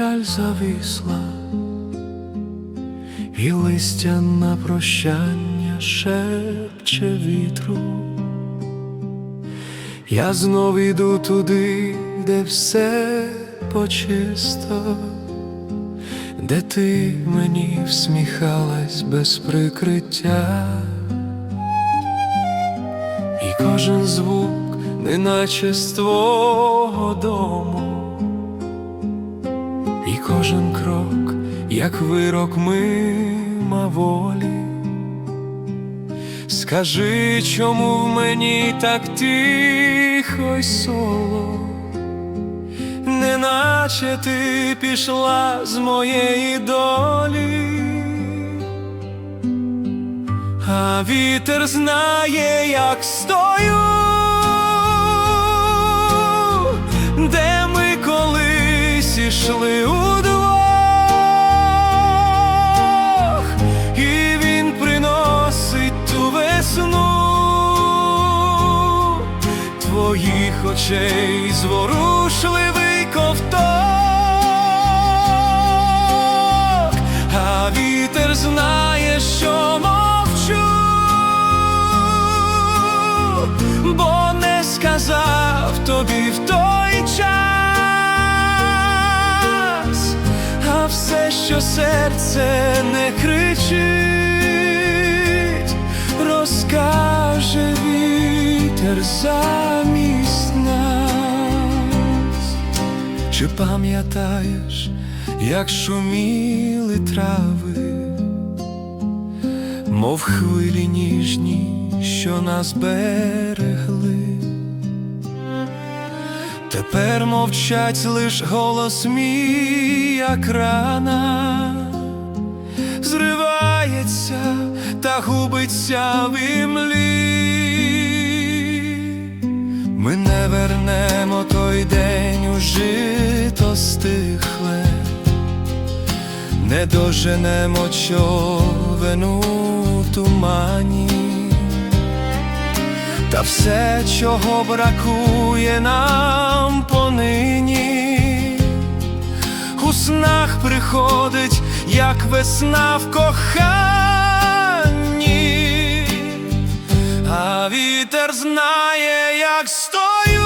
печаль зависла, і листя на прощання шепче вітру. Я знов іду туди, де все почисто, де ти мені всміхалась без прикриття, і кожен звук, неначе з твого дому, крок, як вирок мима волі. Скажи, чому в мені так тихо й соло, неначе ти пішла з моєї долі, а вітер знає, як стою, де ми колись ішли удвох, очей зворушливий ковток, а вітер знає, що мовчу, бо не сказав тобі в той час, а все, що серце не кричить, розкаже вітер замість Чи пам'ятаєш, як шуміли трави, мов хвилі ніжні, що нас берегли? Тепер мовчать лиш голос мій, як рана, зривається та губиться в імлі. Ми не вернемо той день не доженемо човену в тумані. Та все, чого бракує нам понині, у снах приходить, як весна в коханні, а вітер знає, як стою,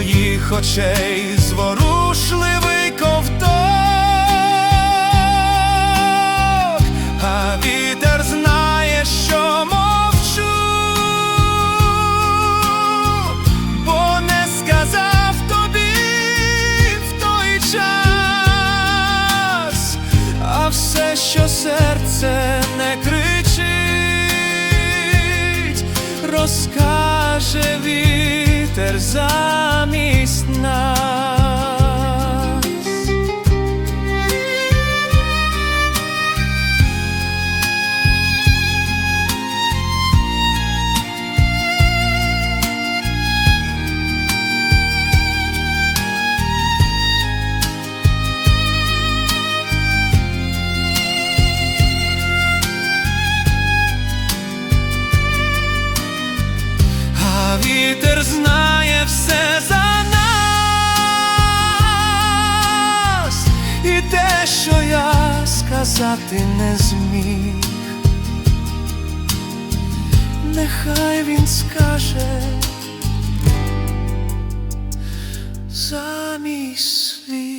твоїх очей зворушливий ковток, а вітер знає, що мовчу, бо не сказав тобі в той час, а все, що серце не кричить, розкаже вітер ter zamisna сказати не зміг, нехай він скаже замість слів.